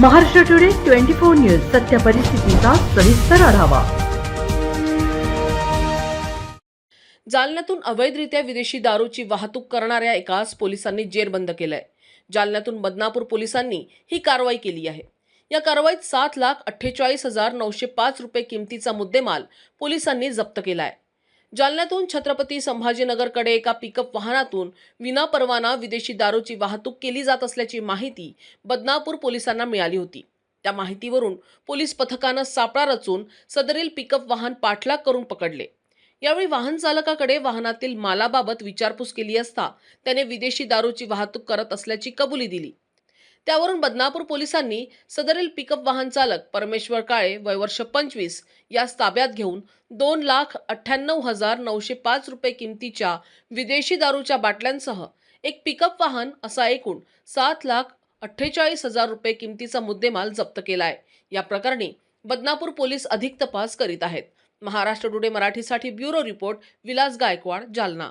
Maharashtra today twenty four news सत्य परिस्थितीचा सविस्तर आढावा. जालन्यातून अवैधरित्या विदेशी दारूची वाहतूक करणाऱ्या एकास पोलिसांनी जेरबंद केलंय. जालन्यातून बदनापूर पोलिसांनी ही कारवाई केली आहे. या कारवाईत सात लाख अठ्ठेचाळीस हजार नऊशे पाच रुपये किमतीचा मुद्देमाल पोलिसांनी जप्त केला आहे जालन्यातून छत्रपती संभाजीनगरकडे एका पिकअप वाहनातून विनापरवाना विदेशी दारूची वाहतूक केली जात असल्याची माहिती बदनापूर पोलिसांना मिळाली होती. त्या माहितीवरून पोलीस पथकानं सापळा रचून सदरील पिकअप वाहन पाठलाग करून पकडले. यावेळी वाहन चालकाकडे वाहनातील मालाबाबत विचारपूस केली असता त्याने विदेशी दारूची वाहतूक करत असल्याची कबुली दिली. त्यावरून बदनापूर पोलिसांनी सदरील पिकअप वाहन चालक परमेश्वर काळे वयवर्ष पंचवीस यास ताब्यात घेऊन दोन लाख अठ्ठ्याण्णव हजार नऊशे पाच रुपये किमतीच्या विदेशी दारूच्या बाटल्यांसह एक पिकअप वाहन असा एकूण सात लाख अठ्ठेचाळीस हजार रुपये किमतीचा मुद्देमाल जप्त केला आहे या प्रकरणी बदनापूर पोलीस अधिक तपास करीत आहेत. महाराष्ट्र टुडे मराठीसाठी ब्युरो रिपोर्ट विलास गायकवाड जालना.